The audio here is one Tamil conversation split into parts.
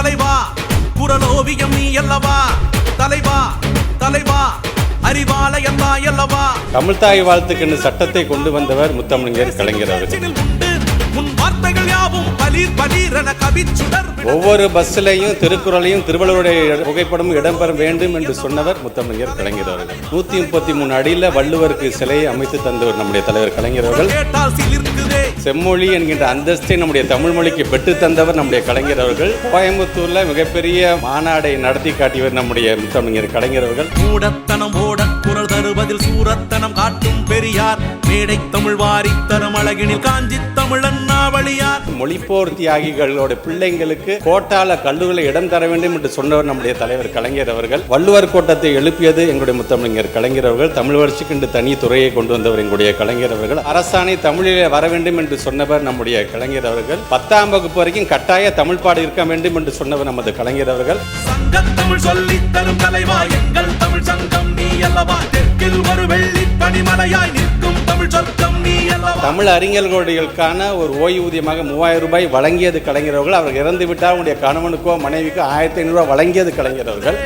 தலைவா குரலோவியம் நீ அல்லவா? தலைவா தலைவா அறிவாலயல்லா அல்லவா? தமிழ்தாய் வாழ்த்துக்கென்று சட்டத்தை கொண்டு வந்தவர் முத்தமிழர் கலைஞர் அவர்கள். உன் வார்த்தைகள் யாவும் பலீர் ஒவ்வொரு பஸ்ஸிலையும் திருக்குறளையும் திருவள்ளுவருடைய புகைப்படமும் இடம்பெற வேண்டும் என்று சொன்னவர் முத்தமிழர் கலைஞர் அவர்கள். நூத்தி முப்பத்தி மூணு அடியில வள்ளுவருக்கு சிலையை அமைத்து தந்தவர் நம்முடைய தலைவர் கலைஞர் அவர்கள். செம்மொழி என்கின்ற அந்தஸ்தை நம்முடைய தமிழ் மொழிக்கு பெற்று தந்தவர் நம்முடைய கலைஞர் அவர்கள். கோயம்புத்தூர்ல மிகப்பெரிய மாநாடை நடத்தி காட்டியவர் நம்முடைய முத்தமிழர் கலைஞர் அவர்கள். மூடத்தனம் ஓட குரல் தருவதில் சூரத்தனம் காட்டும் பெரியார். மேடை தமிழ் வாரி தரும் அழகினில் காஞ்சி தமிழன் நாவழியார் மொழிப்போர் தியாகிகளோட பிள்ளைங்களுக்கு கோட்டால கல்லூரியில் இடம் தர வேண்டும் என்று சொன்னவர் நம்முடைய தலைவர் கலைஞர் அவர்கள். வள்ளுவர் கோட்டத்தை எழுப்பியது எங்களுடைய முத்தமிழர் கலைஞர் அவர்கள். தமிழ் வளர்ச்சிக்கு என்று தனி துறையை கொண்டு வந்தவர் எங்களுடைய கலைஞர் அவர்கள். அரசாணை தமிழிலே வர வேண்டும் என்று சொன்னவர் நம்முடைய கலைஞர் அவர்கள். பத்தாம் வகுப்பு வரைக்கும் கட்டாய தமிழ் பாடு இருக்க வேண்டும் என்று சொன்னவர் நமது கலைஞர் அவர்கள். சங்கத் தமிழ் சொல்லித் தரும் தலைவா எங்கள் தமிழ் சங்கம் நீ அல்லவா தெற்கில் ஒரு வெள்ளி நிற்கும் தமிழ் சொர்க்கம் நீ தமிழ் அறிஞர்களுக்கான ஒரு ஓய்வூதியமாக மூவாயிரம் ரூபாய் வழங்கியது கலைஞர் அவர்கள் அவர் இறந்து விட்டால் அவருடைய கணவனுக்கோ மனைவிக்கோ ஆயிரத்தி ஐநூறு ரூபாய் வழங்கியது கலைஞர் அவர்கள்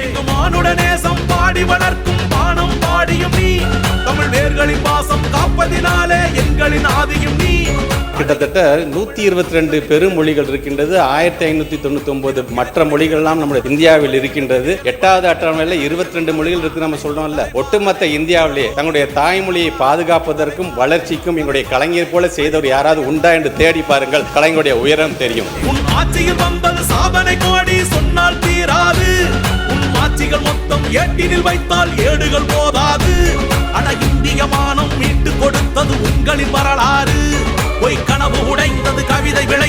பாடி வளர்க்கும் பானம் பாடியும் நீ. தமிழ் வேர்களின் வாசம் காப்பதினாலே எங்களின் ஆதியும் நீ. கிட்டத்தட்ட நூத்தி இருபத்தி ரெண்டு பெருமொழிகள் இருக்கின்றது. ஆயிரத்தி ஐநூத்தி தொண்ணூத்தி ஒன்பது மற்ற மொழிகள்லாம் நம்ம இந்தியாவில் இருக்கின்றது. எட்டாவது அட்டவணையில் இருபத்தி ரெண்டு மொழிகள் இருக்கு நம்ம சொல்றோம்ல. ஒட்டுமொத்த இந்தியாவிலே தங்களுடைய தாய்மொழியை பாதுகாப்பதற்கும் வளர்ச்சிக்கும் எங்களுடைய கலைஞர் போல செய்தவர் யாராவது உண்டா என்று தேடி பாருங்கள். கலைஞருடைய உயரம் தெரியும். சாதனை கோடி சொன்னால் தீராது. உன் ஆட்சிகள் மொத்தம் ஏட்டினில் வைத்தால் ஏடுகள் போதாது. அட இந்திய மானம் மீட்டு கொடுத்தது உங்களின் வரலாறு. பொய் கனவு உடைந்தது கவிதை விளை